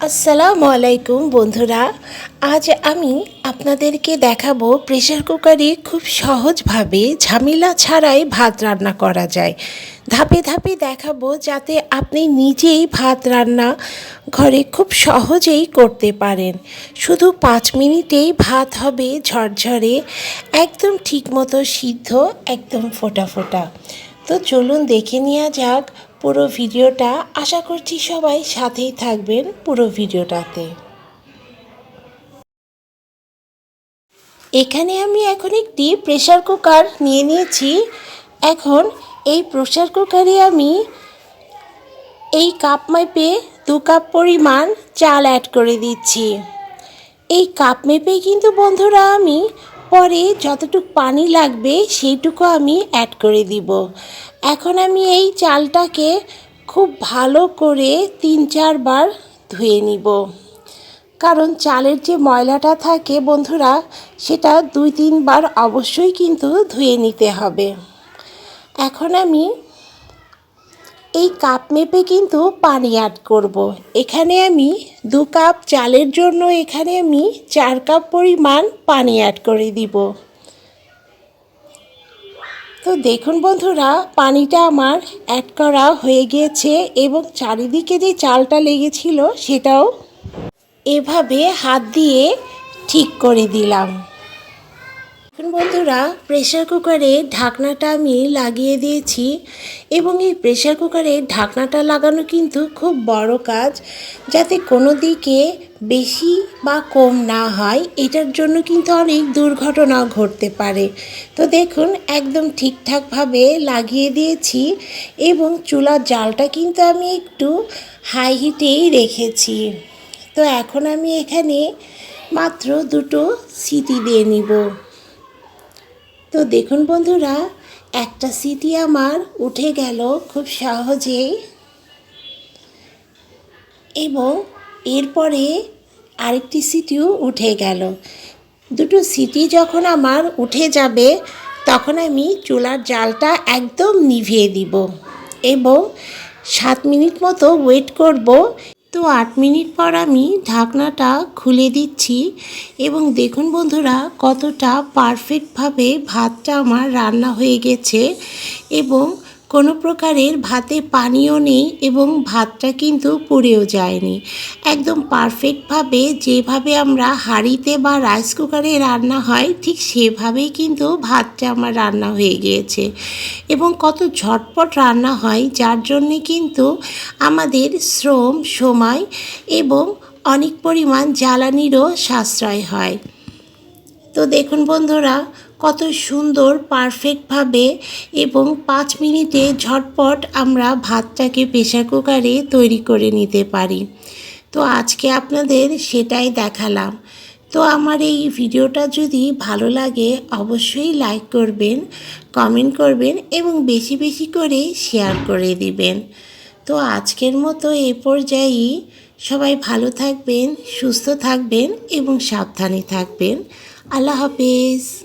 আসসালামু আলাইকুম, বন্ধুরা। আজ আমি আপনাদেরকে দেখাবো প্রেশার কুকারে খুব সহজভাবে ঝামেলা ছাড়াই ভাত রান্না করা যায়। ধাপে ধাপে দেখাবো যাতে আপনি নিজেই ভাত রান্না ঘরে খুব সহজেই করতে পারেন। শুধু পাঁচ মিনিটেই ভাত হবে ঝরঝরে, একদম ঠিকমতো সিদ্ধ, একদম ফোটা ফোটা। তো চলুন দেখে নেওয়া যাক পুরো ভিডিওটা আশা করছি সবাই সাথেই থাকবেন পুরো ভিডিওটাতে। এখানে আমি এখন একটি প্রেসার কুকার নিয়ে নিয়েছি। এখন এই প্রেসার কুকারে আমি এই কাপ মাপে দু কাপ পরিমাণ চাল অ্যাড করে দিচ্ছি। এই কাপ মেপে কিন্তু বন্ধুরা আমি পরে যতটুকু পানি লাগবে সেইটুকু আমি অ্যাড করে দিব। এখন আমি এই চালটাকে খুব ভালো করে তিন চারবার ধুয়ে নিব। কারণ চালের যে ময়লাটা থাকে বন্ধুরা, সেটা দুই তিনবার অবশ্যই কিন্তু ধুয়ে নিতে হবে। এখন আমি এই কাপ মেপে কিন্তু পানি অ্যাড করব। এখানে আমি দু কাপ চালের জন্য এখানে আমি চার কাপ পরিমাণ পানি অ্যাড করে দিব। তো দেখুন বন্ধুরা, পানিটা আমার অ্যাড করা হয়ে গিয়েছে এবং চারিদিকে যে চালটা লেগেছিল সেটাও এভাবে হাত দিয়ে ঠিক করে দিলাম। বন্ধুরা প্রেশার কুকারে ঢাকনাটা আমি লাগিয়ে দিয়েছি এবং এই প্রেশার কুকারে ঢাকনাটা লাগানো কিন্তু খুব বড় কাজ, যাতে কোনো দিকে বেশি বা কম না হয়, এটার জন্য কিন্তু অনেক দুর্ঘটনা ঘটতে পারে। তো দেখুন, একদম ঠিকঠাকভাবে লাগিয়ে দিয়েছি এবং চুলার জালটা কিন্তু আমি একটু হাই হিটেই রেখেছি। তো এখন আমি এখানে মাত্র দুটো সিটি দিয়ে নিব। তো দেখুন বন্ধুরা, একটা সিটি আমার উঠে গেল খুব সহজেই এবং এরপরে আরেকটি সিটিও উঠে গেল। দুটো সিটি যখন আমার উঠে যাবে, তখন আমি চুলার জালটা একদম নিভিয়ে দিব। এবং সাত মিনিট মতো ওয়েট করব তো আট মিনিট পর আমি ঢাকনাটা খুলে দিচ্ছি এবং দেখুন বন্ধুরা, কতটা পারফেক্টভাবে ভাতটা আমার রান্না হয়ে গেছে এবং কোনো প্রকারের ভাতে পানিও নেই এবং ভাতটা কিন্তু পুড়েও যায়নি। একদম পারফেক্টভাবে যেভাবে আমরা হাঁড়িতে বা রাইস কুকারে রান্না হয়, ঠিক সেভাবেই কিন্তু ভাতটা আমার রান্না হয়ে গিয়েছে। এবং কত ঝটপট রান্না হয়, যার জন্যে কিন্তু আমাদের শ্রম, সময় এবং অনেক পরিমাণ জ্বালানিরও সাশ্রয় হয়। তো দেখুন বন্ধুরা কত সুন্দর পারফেক্টভাবে এবং পাঁচ মিনিটে ঝটপট আমরা ভাতটাকে প্রেশার কুকারে তৈরি করে নিতে পারি। তো আজকে আপনাদের সেটাই দেখালাম। তো আমার এই ভিডিওটা যদি ভালো লাগে, অবশ্যই লাইক করবেন কমেন্ট করবেন এবং বেশি বেশি করে শেয়ার করে দিবেন। তো আজকের মতো এ পর্যায়েই সবাই ভালো থাকবেন, সুস্থ থাকবেন এবং সাবধানে থাকবেন। আল্লাহ হাফেজ।